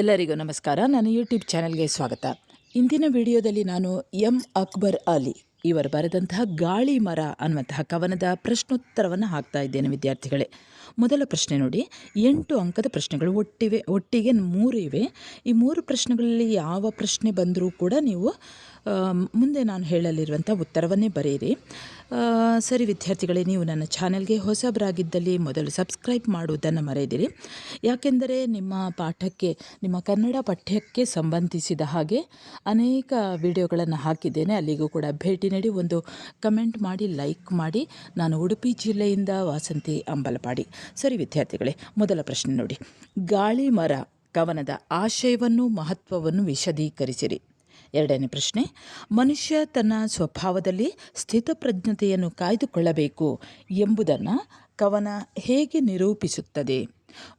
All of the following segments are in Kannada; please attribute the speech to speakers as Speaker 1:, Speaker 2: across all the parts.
Speaker 1: ಎಲ್ಲರಿಗೂ ನಮಸ್ಕಾರ. ನನ್ನ ಯೂಟ್ಯೂಬ್ ಚಾನೆಲ್ಗೆ ಸ್ವಾಗತ. ಇಂದಿನ ವಿಡಿಯೋದಲ್ಲಿ ನಾನು ಎಂ ಅಕ್ಬರ್ ಅಲಿ ಇವರು ಬರೆದಂತಹ ಗಾಳಿ ಮರ ಅನ್ನುವಂತಹ ಕವನದ ಪ್ರಶ್ನೋತ್ತರವನ್ನು ಹಾಕ್ತಾ ಇದ್ದೇನೆ ವಿದ್ಯಾರ್ಥಿಗಳೇ. ಮೊದಲ ಪ್ರಶ್ನೆ ನೋಡಿ. ಎಂಟು ಅಂಕದ ಪ್ರಶ್ನೆಗಳು ಒಟ್ಟಿವೆ, ಒಟ್ಟಿಗೆ ಮೂರು ಇವೆ. ಈ ಮೂರು ಪ್ರಶ್ನೆಗಳಲ್ಲಿ ಯಾವ ಪ್ರಶ್ನೆ ಬಂದರೂ ಕೂಡ ನೀವು ಮುಂದೆ ನಾನು ಹೇಳಲಿರುವಂಥ ಉತ್ತರವನ್ನೇ ಬರೆಯಿರಿ. ಸರಿ ವಿದ್ಯಾರ್ಥಿಗಳೇ, ನೀವು ನನ್ನ ಚಾನೆಲ್ಗೆ ಹೊಸಬರಾಗಿದ್ದಲ್ಲಿ ಮೊದಲು ಸಬ್ಸ್ಕ್ರೈಬ್ ಮಾಡುವುದನ್ನು ಮರೆಯದಿರಿ. ಯಾಕೆಂದರೆ ನಿಮ್ಮ ಪಾಠಕ್ಕೆ, ನಿಮ್ಮ ಕನ್ನಡ ಪಠ್ಯಕ್ಕೆ ಸಂಬಂಧಿಸಿದ ಹಾಗೆ ಅನೇಕ ವಿಡಿಯೋಗಳನ್ನು ಹಾಕಿದ್ದೇನೆ. ಅಲ್ಲಿಗೂ ಕೂಡ ಭೇಟಿ ನೀಡಿ ಒಂದು ಕಮೆಂಟ್ ಮಾಡಿ, ಲೈಕ್ ಮಾಡಿ. ನಾನು ಉಡುಪಿ ಜಿಲ್ಲೆಯಿಂದ ವಾಸಂತಿ ಅಂಬಲಪಾಡಿ. ಸರಿ ವಿದ್ಯಾರ್ಥಿಗಳೇ, ಮೊದಲ ಪ್ರಶ್ನೆ ನೋಡಿ. ಗಾಳಿ ಮರ, ಕವನದ ಆಶಯವನ್ನು, ಮಹತ್ವವನ್ನು ವಿಶದೀಕರಿಸಿರಿ. ಎರಡನೇ ಪ್ರಶ್ನೆ, ಮನುಷ್ಯ ತನ್ನ ಸ್ವಭಾವದಲ್ಲಿ ಸ್ಥಿತಪ್ರಜ್ಞತೆಯನ್ನು ಕಾಯ್ದುಕೊಳ್ಳಬೇಕು ಎಂಬುದನ್ನು ಕವನ ಹೇಗೆ ನಿರೂಪಿಸುತ್ತದೆ?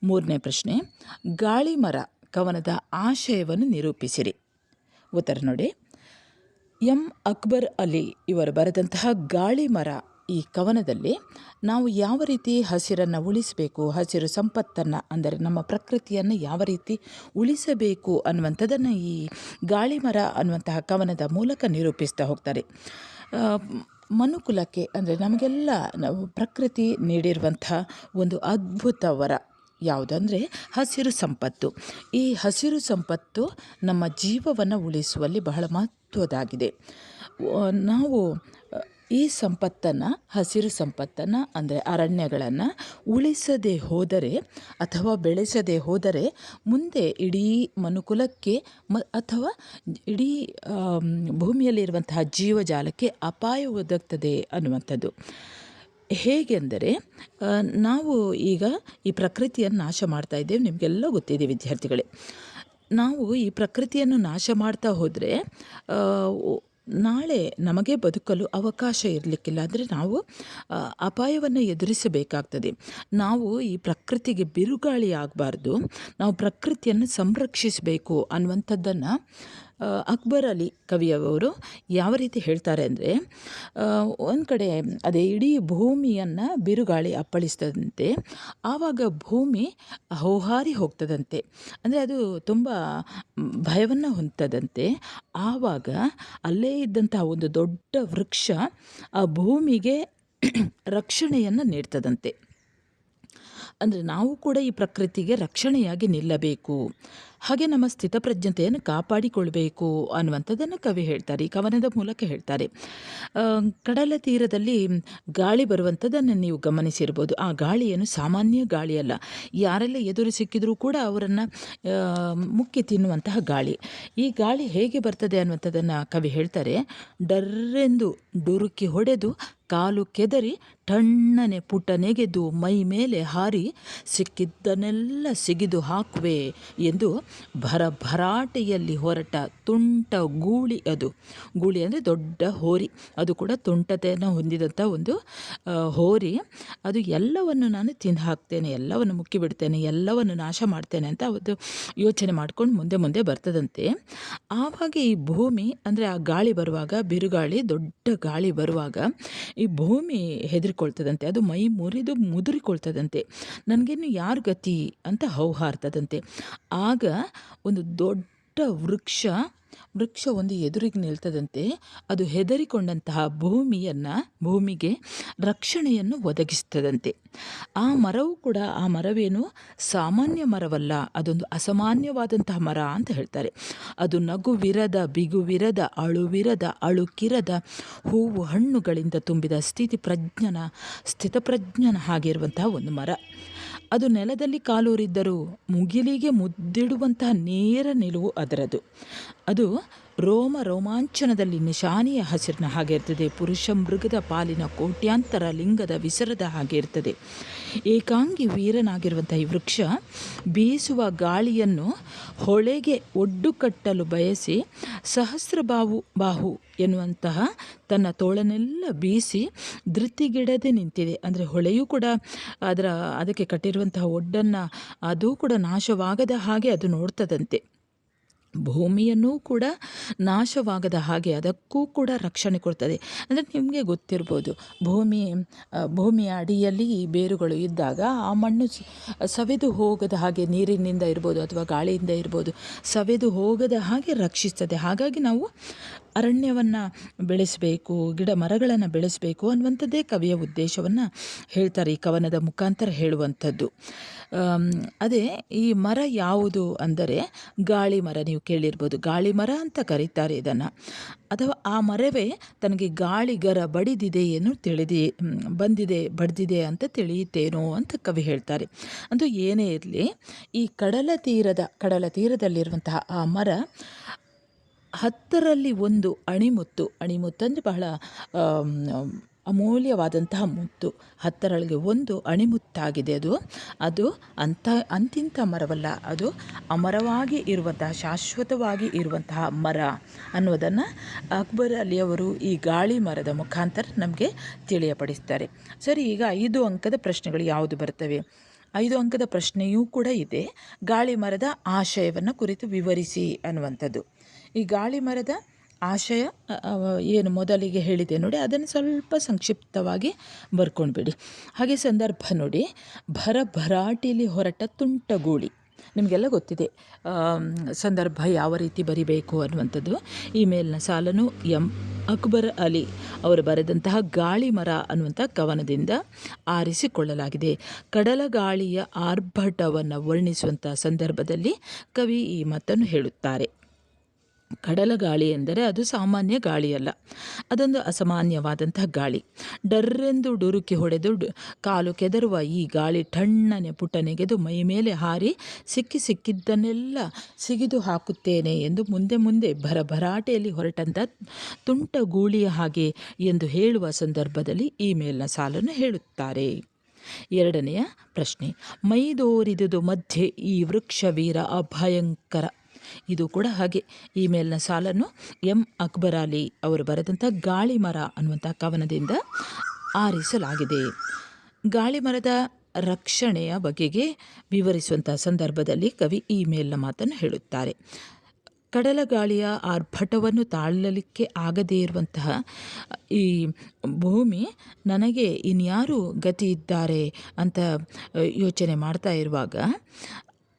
Speaker 1: ಮೂರನೇ ಪ್ರಶ್ನೆ, ಗಾಳಿ ಮರ ಕವನದ ಆಶಯವನ್ನು ನಿರೂಪಿಸಿರಿ. ಉತ್ತರ ನೋಡಿ, ಎಂ. ಅಕ್ಬರ್ ಅಲಿ ಇವರು ಬರೆದಂತಹ ಗಾಳಿ ಮರ ಈ ಕವನದಲ್ಲಿ ನಾವು ಯಾವ ರೀತಿ ಹಸಿರನ್ನು ಉಳಿಸಬೇಕು, ಹಸಿರು ಸಂಪತ್ತನ್ನು, ಅಂದರೆ ನಮ್ಮ ಪ್ರಕೃತಿಯನ್ನು ಯಾವ ರೀತಿ ಉಳಿಸಬೇಕು ಅನ್ನುವಂಥದ್ದನ್ನು ಈ ಗಾಳಿ ಮರ ಅನ್ನುವಂತಹ ಕವನದ ಮೂಲಕ ನಿರೂಪಿಸ್ತಾ ಹೋಗ್ತಾರೆ. ಮನುಕುಲಕ್ಕೆ ಅಂದರೆ ನಮಗೆಲ್ಲ ನಾವು ಪ್ರಕೃತಿ ನೀಡಿರುವಂಥ ಒಂದು ಅದ್ಭುತ ವರ ಯಾವುದಂದರೆ ಹಸಿರು ಸಂಪತ್ತು. ಈ ಹಸಿರು ಸಂಪತ್ತು ನಮ್ಮ ಜೀವವನ್ನು ಉಳಿಸುವಲ್ಲಿ ಬಹಳ ಮಹತ್ವದಾಗಿದೆ. ನಾವು ಈ ಸಂಪತ್ತನ್ನು, ಹಸಿರು ಸಂಪತ್ತನ್ನು, ಅಂದರೆ ಅರಣ್ಯಗಳನ್ನು ಉಳಿಸದೆ ಹೋದರೆ ಅಥವಾ ಬೆಳೆಸದೆ ಹೋದರೆ ಮುಂದೆ ಇಡೀ ಮನುಕುಲಕ್ಕೆ ಮ, ಅಥವಾ ಇಡೀ ಭೂಮಿಯಲ್ಲಿರುವಂತಹ ಜೀವಜಾಲಕ್ಕೆ ಅಪಾಯ ಒದಗ್ತದೆ ಅನ್ನುವಂಥದ್ದು. ಹೇಗೆಂದರೆ ನಾವು ಈಗ ಈ ಪ್ರಕೃತಿಯನ್ನು ನಾಶ ಮಾಡ್ತಾ ಇದ್ದೇವೆ. ನಿಮಗೆಲ್ಲ ಗೊತ್ತಿದೆ ವಿದ್ಯಾರ್ಥಿಗಳೇ. ನಾವು ಈ ಪ್ರಕೃತಿಯನ್ನು ನಾಶ ಮಾಡ್ತಾ ಹೋದರೆ ನಾಳೆ ನಮಗೆ ಬದುಕಲು ಅವಕಾಶ ಇರಲಿಕ್ಕಿಲ್ಲ ಅಂದರೆ ನಾವು ಅಪಾಯವನ್ನು ಎದುರಿಸಬೇಕಾಗ್ತದೆ. ನಾವು ಈ ಪ್ರಕೃತಿಗೆ ಬಿರುಗಾಳಿ ಆಗಬಾರ್ದು. ನಾವು ಪ್ರಕೃತಿಯನ್ನು ಸಂರಕ್ಷಿಸಬೇಕು ಅನ್ನುವಂಥದ್ದನ್ನು ಅಕ್ಬರ್ ಅಲಿ ಕವಿಯವರು ಯಾವ ರೀತಿ ಹೇಳ್ತಾರೆ ಅಂದರೆ ಒಂದು ಕಡೆ ಅದೇ ಇಡೀ ಭೂಮಿಯನ್ನು ಬಿರುಗಾಳಿ ಅಪ್ಪಳಿಸ್ತದಂತೆ, ಆವಾಗ ಭೂಮಿ ಹೋಹಾರಿ ಹೋಗ್ತದಂತೆ. ಅಂದರೆ ಅದು ತುಂಬ ಭಯವನ್ನು ಹೊಂದದಂತೆ ಆವಾಗ ಅಲ್ಲೇ ಇದ್ದಂತಹ ಒಂದು ದೊಡ್ಡ ವೃಕ್ಷ ಆ ಭೂಮಿಗೆ ರಕ್ಷಣೆಯನ್ನು ನೀಡ್ತದಂತೆ. ಅಂದರೆ ನಾವು ಕೂಡ ಈ ಪ್ರಕೃತಿಗೆ ರಕ್ಷಣೆಯಾಗಿ ನಿಲ್ಲಬೇಕು. ಹಾಗೆ ನಮ್ಮ ಸ್ಥಿತಪ್ರಜ್ಞತೆಯನ್ನು ಕಾಪಾಡಿಕೊಳ್ಬೇಕು ಅನ್ನುವಂಥದ್ದನ್ನು ಕವಿ ಹೇಳ್ತಾರೆ, ಈ ಕವನದ ಮೂಲಕ ಹೇಳ್ತಾರೆ. ಕಡಲ ತೀರದಲ್ಲಿ ಗಾಳಿ ಬರುವಂಥದ್ದನ್ನು ನೀವು ಗಮನಿಸಿರ್ಬೋದು. ಆ ಗಾಳಿಯನ್ನು ಸಾಮಾನ್ಯ ಗಾಳಿಯಲ್ಲ ಯಾರೆಲ್ಲ ಎದುರು ಸಿಕ್ಕಿದರೂ ಕೂಡ ಅವರನ್ನು ಮುಕ್ಕಿ ತಿನ್ನುವಂತಹ ಗಾಳಿ. ಈ ಗಾಳಿ ಹೇಗೆ ಬರ್ತದೆ ಅನ್ನುವಂಥದ್ದನ್ನು ಕವಿ ಹೇಳ್ತಾರೆ, ಡರ್ರೆಂದು ಡುರುಕಿ ಹೊಡೆದು ಕಾಲು ಕೆದರಿ ಟಣ್ಣನೆ ಪುಟ ನೆಗೆದು ಮೈ ಮೇಲೆ ಹಾರಿ ಸಿಕ್ಕಿದ್ದನ್ನೆಲ್ಲ ಸಿಗಿದು ಹಾಕುವೆ ಎಂದು ಭರಭರಾಟೆಯಲ್ಲಿ ಹೊರಟ ತುಂಟ ಗೂಳಿ ಅದು. ಗೂಳಿ ಅಂದರೆ ದೊಡ್ಡ ಹೋರಿ. ಅದು ಕೂಡ ತುಂಟತೆಯನ್ನು ಹೊಂದಿದಂಥ ಒಂದು ಹೋರಿ. ಅದು ಎಲ್ಲವನ್ನು ನಾನು ತಿಂದು ಹಾಕ್ತೇನೆ, ಎಲ್ಲವನ್ನು ಮುಕ್ಕಿಬಿಡ್ತೇನೆ ಎಲ್ಲವನ್ನು ನಾಶ ಮಾಡ್ತೇನೆ ಅಂತ ಒಂದು ಯೋಚನೆ ಮಾಡ್ಕೊಂಡು ಮುಂದೆ ಮುಂದೆ ಬರ್ತದಂತೆ. ಆವಾಗ ಈ ಭೂಮಿ ಅಂದರೆ ಆ ಗಾಳಿ ಬರುವಾಗ, ಬಿರುಗಾಳಿ, ದೊಡ್ಡ ಗಾಳಿ ಬರುವಾಗ ಈ ಭೂಮಿ ಹೆದರಿಕೊಳ್ತದಂತೆ, ಅದು ಮೈ ಮುರಿದು ಮುದುರಿಕೊಳ್ತದಂತೆ. ನನಗೇನು ಯಾರು ಗತಿ ಅಂತ ಹೌಹಾರ್ತದಂತೆ. ಆಗ ಒಂದು ದೊಡ್ಡ ವೃಕ್ಷ ವೃಕ್ಷ ಒಂದು ಎದುರಿಗೆ ನಿಲ್ತದಂತೆ ಅದು ಹೆದರಿಕೊಂಡಂತಹ ಭೂಮಿಯನ್ನು, ಭೂಮಿಗೆ ರಕ್ಷಣೆಯನ್ನು ಒದಗಿಸ್ತದಂತೆ. ಆ ಮರವು ಕೂಡ, ಆ ಮರವೇನು ಸಾಮಾನ್ಯ ಮರವಲ್ಲ, ಅದೊಂದು ಅಸಾಮಾನ್ಯವಾದಂತಹ ಮರ ಅಂತ ಹೇಳ್ತಾರೆ. ಅದು ನಗುವಿರದ, ಬಿಗುವಿರದ, ಅಳುವಿರದ, ಅಳುಕಿರದ ಹೂವು ಹಣ್ಣುಗಳಿಂದ ತುಂಬಿದ ಸ್ಥಿತಿ ಪ್ರಜ್ಞನ ಸ್ಥಿತಪ್ರಜ್ಞನ ಆಗಿರುವಂತಹ ಒಂದು ಮರ. ಅದು ನೆಲದಲ್ಲಿ ಕಾಲೂರಿದ್ದರೂ ಮುಗಿಲಿಗೆ ಮುದ್ದಿಡುವಂತಹ ನೇರ ನಿಲುವು ಅದರದು. ಅದು ರೋಮ ರೋಮಾಂಚನದಲ್ಲಿ ನಿಶಾನಿಯ ಹಸಿರಿನ ಹಾಗೆ ಇರ್ತದೆ. ಪುರುಷ ಮೃಗದ ಪಾಲಿನ ಕೋಟ್ಯಾಂತರ ಲಿಂಗದ ವಿಸರದ ಹಾಗೆ ಇರ್ತದೆ. ಏಕಾಂಗಿ ವೀರನಾಗಿರುವಂಥ ಈ ವೃಕ್ಷ ಬೀಸುವ ಗಾಳಿಯನ್ನು ಹೊಳೆಗೆ ಒಡ್ಡು ಕಟ್ಟಲು ಬಯಸಿ ಸಹಸ್ರ ಬಾವು, ಬಾಹು ಎನ್ನುವಂತಹ ತನ್ನ ತೋಳನ್ನೆಲ್ಲ ಬೀಸಿ ಧೃತಿಗಿಡದೆ ನಿಂತಿದೆ. ಅಂದರೆ ಹೊಳೆಯೂ ಕೂಡ ಅದರ ಅದಕ್ಕೆ ಕಟ್ಟಿರುವಂತಹ ಒಡ್ಡನ್ನು ಅದು ಕೂಡ ನಾಶವಾಗದ ಹಾಗೆ ಅದು ನೋಡ್ತದಂತೆ. ಭೂಮಿಯನ್ನೂ ಕೂಡ ನಾಶವಾಗದ ಹಾಗೆ ಅದಕ್ಕೂ ಕೂಡ ರಕ್ಷಣೆ ಕೊಡ್ತದೆ. ಅಂದರೆ ನಿಮಗೆ ಗೊತ್ತಿರ್ಬೋದು, ಭೂಮಿ ಭೂಮಿಯ ಅಡಿಯಲ್ಲಿ ಈ ಬೇರುಗಳು ಇದ್ದಾಗ ಆ ಮಣ್ಣು ಸವೆದು ಹೋಗದ ಹಾಗೆ ನೀರಿನಿಂದ ಇರ್ಬೋದು ಅಥವಾ ಗಾಳಿಯಿಂದ ಇರ್ಬೋದು, ಸವೆದು ಹೋಗದ ಹಾಗೆ ರಕ್ಷಿಸ್ತದೆ. ಹಾಗಾಗಿ ನಾವು ಅರಣ್ಯವನ್ನು ಬೆಳೆಸಬೇಕು, ಗಿಡ ಮರಗಳನ್ನು ಬೆಳೆಸಬೇಕು ಅನ್ನುವಂಥದ್ದೇ ಕವಿಯ ಉದ್ದೇಶವನ್ನು ಹೇಳ್ತಾರೆ, ಈ ಕವನದ ಮುಖಾಂತರ ಹೇಳುವಂಥದ್ದು. ಅದೇ ಈ ಮರ ಯಾವುದು ಅಂದರೆ ಗಾಳಿ ಮರ, ನೀವು ಕೇಳಿರ್ಬೋದು. ಗಾಳಿ ಮರ ಅಂತ ಕರೀತಾರೆ ಇದನ್ನು. ಅಥವಾ ಆ ಮರವೇ ತನಗೆ ಗಾಳಿಗರ ಬಡಿದಿದೆ ಏನು ತಿಳಿದಿ, ಬಂದಿದೆ, ಬಡ್ದಿದೆ ಅಂತ ತಿಳಿಯುತ್ತೇನೋ ಅಂತ ಕವಿ ಹೇಳ್ತಾರೆ. ಅಂದು ಏನೇ ಇರಲಿ, ಈ ಕಡಲ ತೀರದ, ಕಡಲ ತೀರದಲ್ಲಿರುವಂತಹ ಆ ಮರ ಹತ್ತರಲ್ಲಿ ಒಂದು ಅಣಿಮುತ್ತು ಅಣಿಮುತ್ತು ಬಹಳ ಅಮೂಲ್ಯವಾದಂತಹ ಮುತ್ತು. ಹತ್ತರೊಳಗೆ ಒಂದು ಅಣಿಮುತ್ತಾಗಿದೆ ಅದು. ಅದು ಅಂಥ ಅಂತಿಂಥ ಮರವಲ್ಲ, ಅದು ಅಮರವಾಗಿ ಇರುವಂತಹ, ಶಾಶ್ವತವಾಗಿ ಇರುವಂತಹ ಮರ ಅನ್ನೋದನ್ನು ಅಕ್ಬರ್ ಅಲಿಯವರು ಈ ಗಾಳಿ ಮರದ ಮುಖಾಂತರ ನಮಗೆ ತಿಳಿಯಪಡಿಸ್ತಾರೆ. ಸರಿ, ಈಗ ಐದು ಅಂಕದ ಪ್ರಶ್ನೆಗಳು ಯಾವುದು ಬರ್ತವೆ? ಐದು ಅಂಕದ ಪ್ರಶ್ನೆಯೂ ಕೂಡ ಇದೆ. ಗಾಳಿ ಮರದ ಆಶಯವನ್ನು ಕುರಿತು ವಿವರಿಸಿ ಅನ್ನುವಂಥದ್ದು. ಈ ಗಾಳಿ ಮರದ ಆಶಯ ಏನು ಮೊದಲಿಗೆ ಹೇಳಿದೆ ನೋಡಿ, ಅದನ್ನು ಸ್ವಲ್ಪ ಸಂಕ್ಷಿಪ್ತವಾಗಿ ಬರ್ಕೊಂಡ್ಬಿಡಿ ಹಾಗೆ ಸಂದರ್ಭ ನೋಡಿ, ಭರ ಭರಾಟಿಲಿ ಹೊರಟ ತುಂಟಗೂಳಿ. ನಿಮಗೆಲ್ಲ ಗೊತ್ತಿದೆ ಸಂದರ್ಭ ಯಾವ ರೀತಿ ಬರಿಬೇಕು ಅನ್ನುವಂಥದ್ದು. ಈ ಮೇಲಿನ ಸಾಲನು ಎಂ. ಅಕ್ಬರ್ ಅಲಿ ಅವರು ಬರೆದಂತಹ ಗಾಳಿ ಮರ ಅನ್ನುವಂಥ ಕವನದಿಂದ ಆರಿಸಿಕೊಳ್ಳಲಾಗಿದೆ. ಕಡಲ ಗಾಳಿಯ ಆರ್ಭಟವನ್ನು ವರ್ಣಿಸುವಂಥ ಸಂದರ್ಭದಲ್ಲಿ ಕವಿ ಈ ಮಾತನ್ನು ಹೇಳುತ್ತಾರೆ. ಕಡಲ ಗಾಳಿ ಎಂದರೆ ಅದು ಸಾಮಾನ್ಯ ಗಾಳಿಯಲ್ಲ. ಅದೊಂದು ಅಸಾಮಾನ್ಯವಾದಂತಹ ಗಾಳಿ. ಡರ್ರೆಂದು ಡುರುಕಿ ಹೊಡೆದು ಕಾಲು ಕೆದರುವ ಈ ಗಾಳಿ ಠಣ್ಣನೆ ಪುಟನೆಗೆದು ಮೈ ಮೇಲೆ ಹಾರಿ ಸಿಕ್ಕಿ ಸಿಕ್ಕಿದ್ದನ್ನೆಲ್ಲ ಸಿಗಿದು ಹಾಕುತ್ತೇನೆ ಎಂದು ಮುಂದೆ ಮುಂದೆ ಭರಭರಾಟೆಯಲ್ಲಿ ಹೊರಟಂಥ ತುಂಟ ಗೂಳಿಯ ಹಾಗೆ ಎಂದು ಹೇಳುವ ಸಂದರ್ಭದಲ್ಲಿ ಈ ಮೇಲಿನ ಸಾಲನ್ನು ಹೇಳುತ್ತಾರೆ. ಎರಡನೆಯ ಪ್ರಶ್ನೆ ಮೈದೋರಿದುದು ಮಧ್ಯೆ ಈ ವೃಕ್ಷವೀರ ಅಭಯಂಕರ ಇದು ಕೂಡ ಹಾಗೆ. ಈ ಮೇಲಿನ ಸಾಲನ್ನು ಎಂ. ಅಕ್ಬರ್ ಅಲಿ ಅವರು ಬರೆದಂಥ ಗಾಳಿ ಮರ ಅನ್ನುವಂಥ ಕವನದಿಂದ ಆರಿಸಲಾಗಿದೆ. ಗಾಳಿ ಮರದ ರಕ್ಷಣೆಯ ಬಗೆಗೆ ವಿವರಿಸುವಂಥ ಸಂದರ್ಭದಲ್ಲಿ ಕವಿ ಈ ಮೇಲಿನ ಮಾತನ್ನು ಹೇಳುತ್ತಾರೆ. ಕಡಲ ಗಾಳಿಯ ಆರ್ಭಟವನ್ನು ತಾಳಲಿಕ್ಕೆ ಆಗದೇ ಇರುವಂತಹ ಈ ಭೂಮಿ ನನಗೆ ಇನ್ಯಾರು ಗತಿ ಇದ್ದಾರೆ ಅಂತ ಯೋಚನೆ ಮಾಡ್ತಾ ಇರುವಾಗ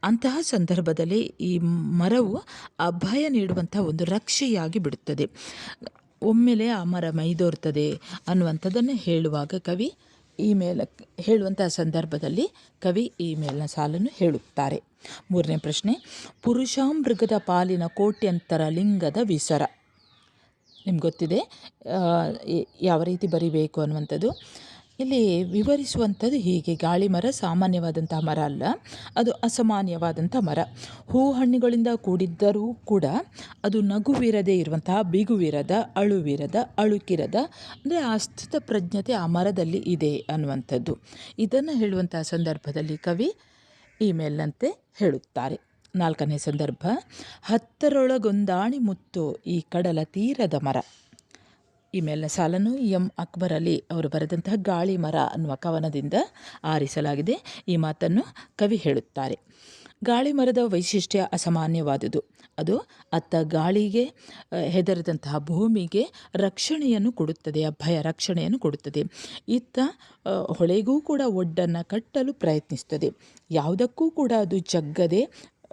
Speaker 1: ಅಂತಹ ಸಂದರ್ಭದಲ್ಲಿ ಈ ಮರವು ಅಭಯ ನೀಡುವಂಥ ಒಂದು ರಕ್ಷೆಯಾಗಿ ಬಿಡುತ್ತದೆ. ಒಮ್ಮೆಲೆ ಆ ಮರ ಮೈದೋರ್ತದೆ ಅನ್ನುವಂಥದ್ದನ್ನು ಹೇಳುವಾಗ ಕವಿ ಈ ಮೇಲ ಹೇಳುವಂಥ ಸಂದರ್ಭದಲ್ಲಿ ಕವಿ ಈ ಮೇಲಿನ ಸಾಲನ್ನು ಹೇಳುತ್ತಾರೆ. ಮೂರನೇ ಪ್ರಶ್ನೆ ಪುರುಷಾಮೃಗದ ಪಾಲಿನ ಕೋಟ್ಯಂತರ ಲಿಂಗದ ವಿಸರ. ನಿಮ್ಗೆ ಗೊತ್ತಿದೆ ಯಾವ ರೀತಿ ಬರಿಬೇಕು ಅನ್ನುವಂಥದ್ದು? ಇಲ್ಲಿ ವಿವರಿಸುವಂಥದ್ದು ಹೀಗೆ. ಗಾಳಿ ಮರ ಸಾಮಾನ್ಯವಾದಂಥ ಮರ ಅಲ್ಲ, ಅದು ಅಸಾಮಾನ್ಯವಾದಂಥ ಮರ. ಹೂ ಹಣ್ಣುಗಳಿಂದ ಕೂಡಿದ್ದರೂ ಕೂಡ ಅದು ನಗುವಿರದೇ ಇರುವಂತಹ ಬಿಗುವಿರದ, ಅಳುವಿರದ, ಅಳುಕಿರದ, ಅಂದರೆ ಅಸ್ತಿತ್ವ ಪ್ರಜ್ಞತೆ ಆ ಮರದಲ್ಲಿ ಇದೆ ಅನ್ನುವಂಥದ್ದು. ಇದನ್ನು ಹೇಳುವಂತಹ ಸಂದರ್ಭದಲ್ಲಿ ಕವಿ ಈ ಮೇಲಿನಂತೆ ಹೇಳುತ್ತಾರೆ. ನಾಲ್ಕನೇ ಸಂದರ್ಭ, ಹತ್ತರೊಳಗೊಂದಾಣಿ ಮುತ್ತು ಈ ಕಡಲ ತೀರದ ಮರ. ಈ ಮೇಲಿನ ಸಾಲನ್ನು ಎಂ ಅಕ್ಬರ್ ಅಲಿ ಅವರು ಬರೆದಂತಹ ಗಾಳಿ ಮರ ಅನ್ನುವ ಕವನದಿಂದ ಆರಿಸಲಾಗಿದೆ. ಈ ಮಾತನ್ನು ಕವಿ ಹೇಳುತ್ತಾರೆ. ಗಾಳಿ ಮರದ ವೈಶಿಷ್ಟ್ಯ ಅಸಾಮಾನ್ಯವಾದುದು. ಅದು ಅತ್ತ ಗಾಳಿಗೆ ಹೆದರಿದಂತಹ ಭೂಮಿಗೆ ರಕ್ಷಣೆಯನ್ನು ಕೊಡುತ್ತದೆ, ಅಭಯ ರಕ್ಷಣೆಯನ್ನು ಕೊಡುತ್ತದೆ. ಇತ್ತ ಹೊಳೆಗೂ ಕೂಡ ಒಡ್ಡನ್ನು ಕಟ್ಟಲು ಪ್ರಯತ್ನಿಸುತ್ತದೆ. ಯಾವುದಕ್ಕೂ ಕೂಡ ಅದು ಜಗ್ಗದೆ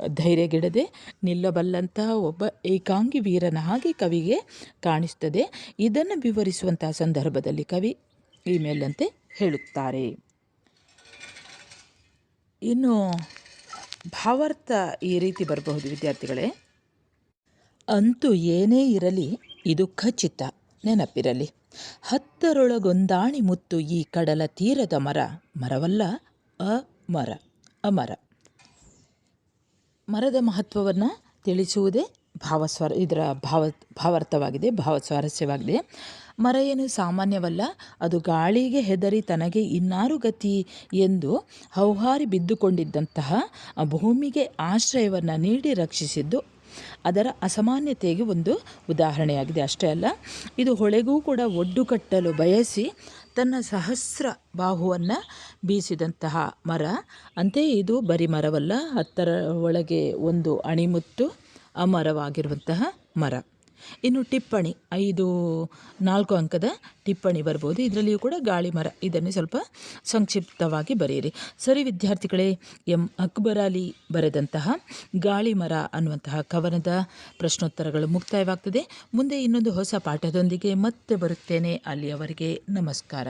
Speaker 1: ಧೈರ್ಯಗೆಡದೆ ನಿಲ್ಲಬಲ್ಲಂತಹ ಒಬ್ಬ ಏಕಾಂಗಿ ವೀರನ ಹಾಗೆ ಕವಿಗೆ ಕಾಣಿಸ್ತದೆ. ಇದನ್ನು ವಿವರಿಸುವಂತಹ ಸಂದರ್ಭದಲ್ಲಿ ಕವಿ ಈ ಮೇಲಂತೆ ಹೇಳುತ್ತಾರೆ. ಇನ್ನು ಭಾವಾರ್ಥ ಈ ರೀತಿ ಬರಬಹುದು ವಿದ್ಯಾರ್ಥಿಗಳೇ. ಅಂತೂ ಏನೇ ಇರಲಿ ಇದು ಖಚಿತ ನೆನಪಿರಲಿ. ಹತ್ತರೊಳಗೊಂದಾಣಿ ಮುತ್ತು ಈ ಕಡಲ ತೀರದ ಮರ, ಮರವಲ್ಲ, ಅಮರ ಅಮರ. ಮರದ ಮಹತ್ವವನ್ನು ತಿಳಿಸುವುದೇ ಭಾವಸ್ವರ, ಇದರ ಭಾವ, ಭಾವಾರ್ಥವಾಗಿದೆ ಭಾವ ಸ್ವಾರಸ್ಯವಾಗಿದೆ ಮರ ಏನು ಸಾಮಾನ್ಯವಲ್ಲ, ಅದು ಗಾಳಿಗೆ ಹೆದರಿ ತನಗೆ ಇನ್ನಾರು ಗತಿ ಎಂದು ಹೌಹಾರಿ ಬಿದ್ದುಕೊಂಡಿದ್ದಂತಹ ಭೂಮಿಗೆ ಆಶ್ರಯವನ್ನು ನೀಡಿ ರಕ್ಷಿಸಿದ್ದು ಅದರ ಅಸಾಮಾನ್ಯತೆಗೆ ಒಂದು ಉದಾಹರಣೆಯಾಗಿದೆ. ಅಷ್ಟೇ ಅಲ್ಲ, ಇದು ಹೊಳೆಗೂ ಕೂಡ ಒಡ್ಡು ಕಟ್ಟಲು ಬಯಸಿ ತನ್ನ ಸಹಸ್ರ ಬಾಹುವನ್ನು ಬೀಸಿದಂತಹ ಮರ. ಅಂತೆಯೇ ಇದು ಬರಿ ಮರವಲ್ಲ, ಹತ್ತರ ಒಳಗೆ ಒಂದು ಅಣಿಮುತ್ತು ಅಮರವಾಗಿರುವಂತಹ ಮರ. ಇನ್ನು ಟಿಪ್ಪಣಿ, ಐದು, ನಾಲ್ಕು ಅಂಕದ ಟಿಪ್ಪಣಿ ಬರ್ಬೋದು. ಇದರಲ್ಲಿಯೂ ಕೂಡ ಗಾಳಿ ಮರ. ಇದನ್ನು ಸ್ವಲ್ಪ ಸಂಕ್ಷಿಪ್ತವಾಗಿ ಬರೆಯಿರಿ. ಸರಿ ವಿದ್ಯಾರ್ಥಿಗಳೇ, ಎಂ. ಅಕ್ಬರ್ ಅಲಿ ಬರೆದಂತಹ ಗಾಳಿ ಮರ ಅನ್ನುವಂತಹ ಕವನದ ಪ್ರಶ್ನೋತ್ತರಗಳು ಮುಕ್ತಾಯವಾಗ್ತದೆ. ಮುಂದೆ ಇನ್ನೊಂದು ಹೊಸ ಪಾಠದೊಂದಿಗೆ ಮತ್ತೆ ಬರುತ್ತೇನೆ. ಅಲ್ಲಿಯವರಿಗೆ ನಮಸ್ಕಾರ.